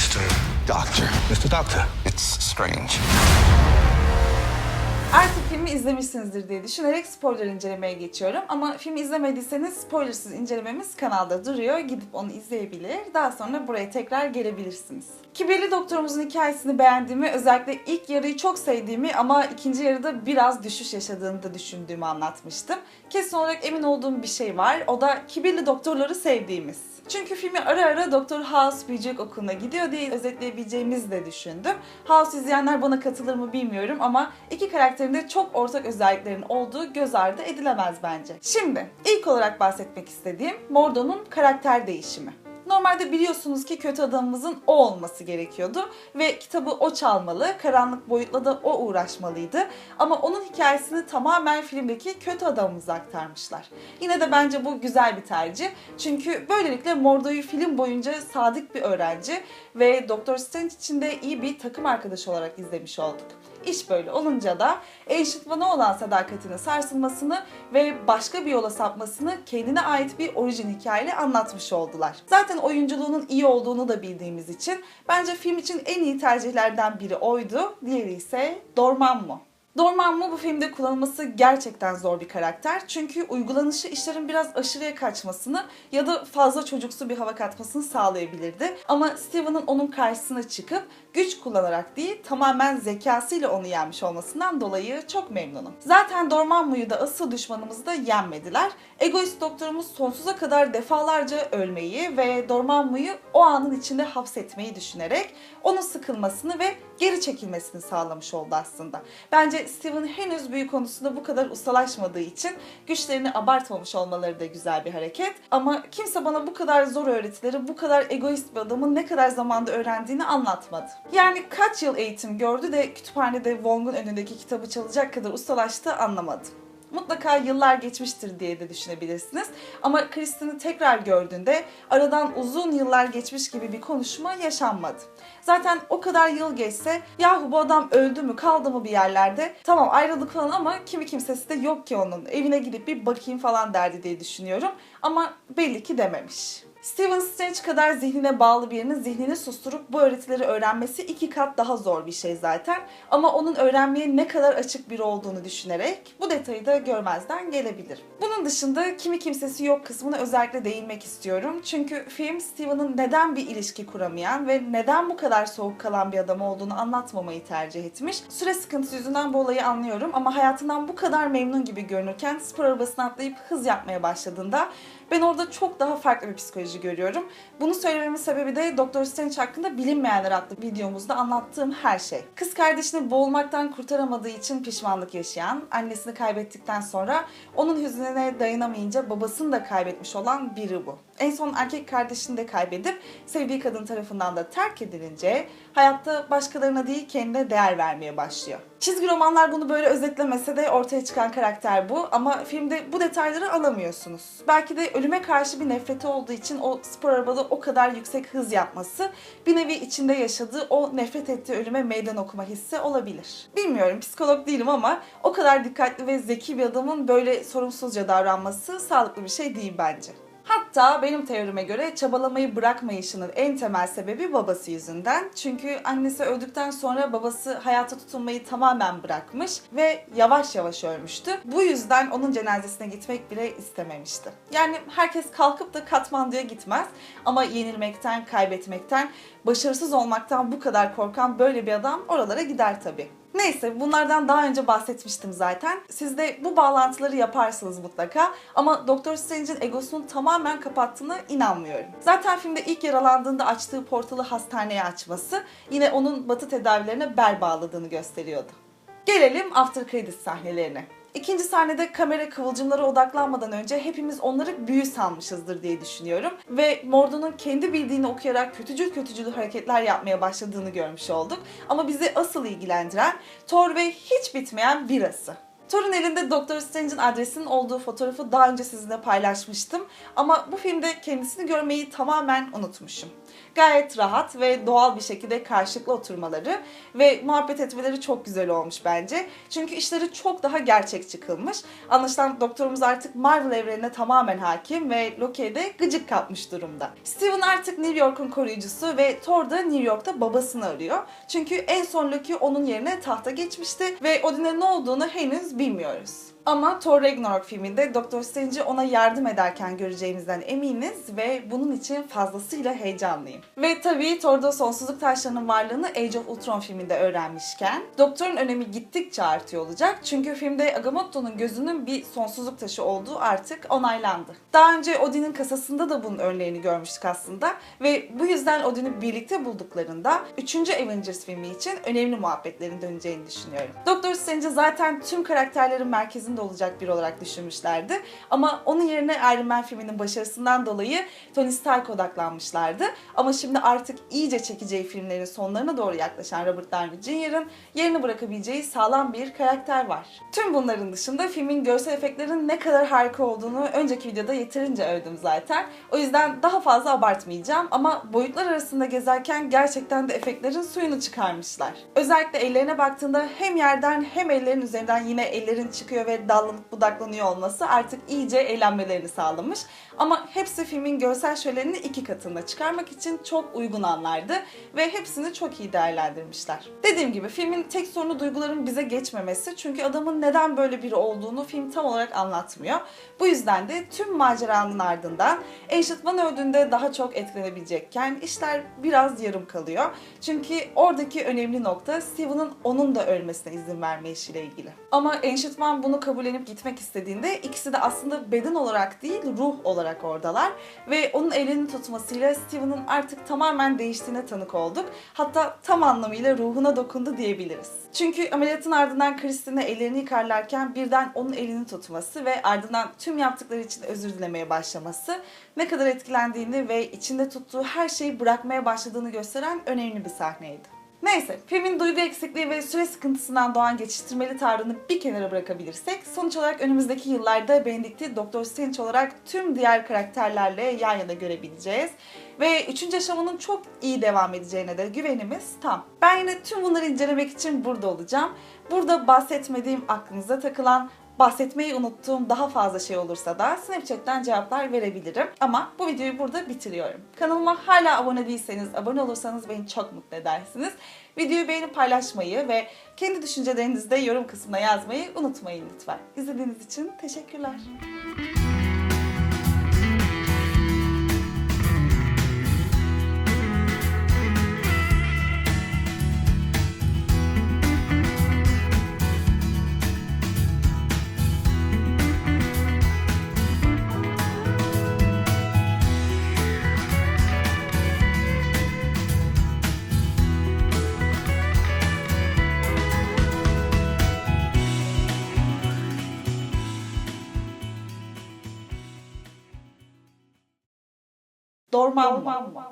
Mr. Doctor. Mr. Doctor. It's strange. Artık filmi izlemişsinizdir diye düşünerek spoiler incelemeye geçiyorum. Ama filmi izlemediyseniz spoilersız incelememiz kanalda duruyor. Gidip onu izleyebilir. Daha sonra buraya tekrar gelebilirsiniz. Kibirli doktorumuzun hikayesini beğendiğimi, özellikle ilk yarıyı çok sevdiğimi ama ikinci yarıda biraz düşüş yaşadığını da düşündüğümü anlatmıştım. Kesin olarak emin olduğum bir şey var. O da kibirli doktorları sevdiğimiz. Çünkü filmi ara ara Doktor House büyücülük okuluna gidiyor diye özetleyebileceğimizi de düşündüm. House izleyenler bana katılır mı bilmiyorum ama iki karakterin de çok ortak özelliklerin olduğu göz ardı edilemez bence. Şimdi ilk olarak bahsetmek istediğim Mordo'nun karakter değişimi. Normalde biliyorsunuz ki kötü adamımızın o olması gerekiyordu ve kitabı o çalmalı, karanlık boyutla da o uğraşmalıydı. Ama onun hikayesini tamamen filmdeki kötü adamımıza aktarmışlar. Yine de bence bu güzel bir tercih. Çünkü böylelikle Mordo'yu film boyunca sadık bir öğrenci ve Doktor Strange için de iyi bir takım arkadaşı olarak izlemiş olduk. İş böyle olunca da One'a olan sadakatinin sarsılmasını ve başka bir yola sapmasını kendine ait bir orijin hikayeyle anlatmış oldular. Zaten oyunculuğunun iyi olduğunu da bildiğimiz için bence film için en iyi tercihlerden biri oydu. Diğeri ise Dormammu. Dormammu bu filmde kullanılması gerçekten zor bir karakter. Çünkü uygulanışı işlerin biraz aşırıya kaçmasını ya da fazla çocuksu bir hava katmasını sağlayabilirdi. Ama Steven'ın onun karşısına çıkıp güç kullanarak değil tamamen zekasıyla onu yenmiş olmasından dolayı çok memnunum. Zaten Dormammu'yu da asıl düşmanımızı da yenmediler. Egoist doktorumuz sonsuza kadar defalarca ölmeyi ve Dormammu'yu o anın içinde hapsetmeyi düşünerek onun sıkılmasını ve geri çekilmesini sağlamış oldu aslında. Bence Steven henüz büyü konusunda bu kadar ustalaşmadığı için güçlerini abartmamış olmaları da güzel bir hareket. Ama kimse bana bu kadar zor öğretileri, bu kadar egoist bir adamın ne kadar zamanda öğrendiğini anlatmadı. Yani kaç yıl eğitim gördü de kütüphanede Wong'un önündeki kitabı çalacak kadar ustalaştı anlamadım. Mutlaka yıllar geçmiştir diye de düşünebilirsiniz. Ama Kristin'i tekrar gördüğünde aradan uzun yıllar geçmiş gibi bir konuşma yaşanmadı. Zaten o kadar yıl geçse yahu bu adam öldü mü kaldı mı bir yerlerde tamam ayrıldık falan ama kimi kimsesi de yok ki onun evine gidip bir bakayım falan derdi diye düşünüyorum. Ama belli ki dememiş. Steven Strange kadar zihnine bağlı birinin zihnini susturup bu öğretileri öğrenmesi iki kat daha zor bir şey zaten. Ama onun öğrenmeye ne kadar açık biri olduğunu düşünerek bu detayı da görmezden gelebilir. Bunun dışında kimi kimsesi yok kısmına özellikle değinmek istiyorum. Çünkü film Steven'ın neden bir ilişki kuramayan ve neden bu kadar soğuk kalan bir adam olduğunu anlatmamayı tercih etmiş. Süre sıkıntısı yüzünden bu olayı anlıyorum ama hayatından bu kadar memnun gibi görünürken spor arabasına atlayıp hız yapmaya başladığında ben orada çok daha farklı bir psikoloji görüyorum. Bunu söylememin sebebi de Doktor Strange hakkında bilinmeyenler adlı videomuzda anlattığım her şey. Kız kardeşini boğulmaktan kurtaramadığı için pişmanlık yaşayan, annesini kaybettikten sonra onun hüznüne dayanamayınca babasını da kaybetmiş olan biri bu. En son erkek kardeşini de kaybedip sevdiği kadın tarafından da terk edilince hayatta başkalarına değil kendine değer vermeye başlıyor. Çizgi romanlar bunu böyle özetlemese de ortaya çıkan karakter bu ama filmde bu detayları alamıyorsunuz. Belki de ölüme karşı bir nefreti olduğu için o spor arabada o kadar yüksek hız yapması bir nevi içinde yaşadığı o nefret ettiği ölüme meydan okuma hissi olabilir. Bilmiyorum psikolog değilim ama o kadar dikkatli ve zeki bir adamın böyle sorumsuzca davranması sağlıklı bir şey değil bence. Hatta benim teorime göre çabalamayı bırakmayışının en temel sebebi babası yüzünden. Çünkü annesi öldükten sonra babası hayata tutunmayı tamamen bırakmış ve yavaş yavaş ölmüştü. Bu yüzden onun cenazesine gitmek bile istememişti. Yani herkes kalkıp da Katmandu'ya gitmez ama yenilmekten, kaybetmekten, başarısız olmaktan bu kadar korkan böyle bir adam oralara gider tabii. Neyse bunlardan daha önce bahsetmiştim zaten. Siz de bu bağlantıları yaparsınız mutlaka. Ama Doktor Strange'in egosunu tamamen kapattığına inanmıyorum. Zaten filmde ilk yaralandığında açtığı portalı hastaneye açması yine onun batı tedavilerine bel bağladığını gösteriyordu. Gelelim after credits sahnelerine. İkinci sahnede kamera kıvılcımlara odaklanmadan önce hepimiz onları büyü sanmışızdır diye düşünüyorum. Ve Mordo'nun kendi bildiğini okuyarak kötücül kötücül hareketler yapmaya başladığını görmüş olduk. Ama bizi asıl ilgilendiren Thor ve hiç bitmeyen birası. Thor'un elinde Doctor Strange'in adresinin olduğu fotoğrafı daha önce sizinle paylaşmıştım. Ama bu filmde kendisini görmeyi tamamen unutmuşum. Gayet rahat ve doğal bir şekilde karşılıklı oturmaları ve muhabbet etmeleri çok güzel olmuş bence. Çünkü işleri çok daha gerçekçi kılmış. Anlaşılan doktorumuz artık Marvel evrenine tamamen hakim ve Loki'ye de gıcık kapmış durumda. Steven artık New York'un koruyucusu ve Thor da New York'ta babasını arıyor. Çünkü en son Loki onun yerine tahta geçmişti ve Odin'e ne olduğunu henüz bilmiyoruz. Ama Thor Ragnarok filminde Doktor Strange'i ona yardım ederken göreceğimizden eminiz ve bunun için fazlasıyla heyecanlıyım. Ve tabii Thor'da sonsuzluk taşlarının varlığını Age of Ultron filminde öğrenmişken Doktor'un önemi gittikçe artıyor olacak. Çünkü filmde Agamotto'nun gözünün bir sonsuzluk taşı olduğu artık onaylandı. Daha önce Odin'in kasasında da bunun örneğini görmüştük aslında ve bu yüzden Odin'i birlikte bulduklarında 3. Avengers filmi için önemli muhabbetlerin döneceğini düşünüyorum. Doktor Strange'i zaten tüm karakterlerin merkezinde olacak biri olarak düşünmüşlerdi. Ama onun yerine Iron Man filminin başarısından dolayı Tony Stark odaklanmışlardı. Ama şimdi artık iyice çekeceği filmlerin sonlarına doğru yaklaşan Robert Downey Jr.'ın yerini bırakabileceği sağlam bir karakter var. Tüm bunların dışında filmin görsel efektlerin ne kadar harika olduğunu önceki videoda yeterince övdüm zaten. O yüzden daha fazla abartmayacağım ama boyutlar arasında gezerken gerçekten de efektlerin suyunu çıkarmışlar. Özellikle ellerine baktığında hem yerden hem ellerin üzerinden yine ellerin çıkıyor ve dallanıp budaklanıyor olması artık iyice eğlenmelerini sağlamış. Ama hepsi filmin görsel şölenini iki katında çıkarmak için çok uygun anlardı ve hepsini çok iyi değerlendirmişler. Dediğim gibi filmin tek sorunu duyguların bize geçmemesi çünkü adamın neden böyle biri olduğunu film tam olarak anlatmıyor. Bu yüzden de tüm maceranın ardından Ancient öldüğünde daha çok etkilenebilecekken işler biraz yarım kalıyor. Çünkü oradaki önemli nokta Steven'ın onun da ölmesine izin verme işiyle ilgili. Ama Ancient bunu kabullenip gitmek istediğinde ikisi de aslında beden olarak değil ruh olarak oradalar. Ve onun elini tutmasıyla Steven'ın artık tamamen değiştiğine tanık olduk. Hatta tam anlamıyla ruhuna dokundu diyebiliriz. Çünkü ameliyatın ardından Kristin'e ellerini yıkarlarken birden onun elini tutması ve ardından tüm yaptıkları için özür dilemeye başlaması ne kadar etkilendiğini ve içinde tuttuğu her şeyi bırakmaya başladığını gösteren önemli bir sahneydi. Neyse, filmin duygu eksikliği ve süre sıkıntısından doğan geçiştirmeli tavrını bir kenara bırakabilirsek, sonuç olarak önümüzdeki yıllarda Benedict'i Doktor Strange olarak tüm diğer karakterlerle yan yana görebileceğiz. Ve 3. aşamanın çok iyi devam edeceğine de güvenimiz tam. Ben yine tüm bunları incelemek için burada olacağım. Burada bahsetmediğim aklınıza takılan bahsetmeyi unuttuğum daha fazla şey olursa da Snapchat'ten cevaplar verebilirim. Ama bu videoyu burada bitiriyorum. Kanalıma hala abone değilseniz, abone olursanız beni çok mutlu edersiniz. Videoyu beğenip paylaşmayı ve kendi düşüncelerinizi de yorum kısmına yazmayı unutmayın lütfen. İzlediğiniz için teşekkürler. Dorman mı?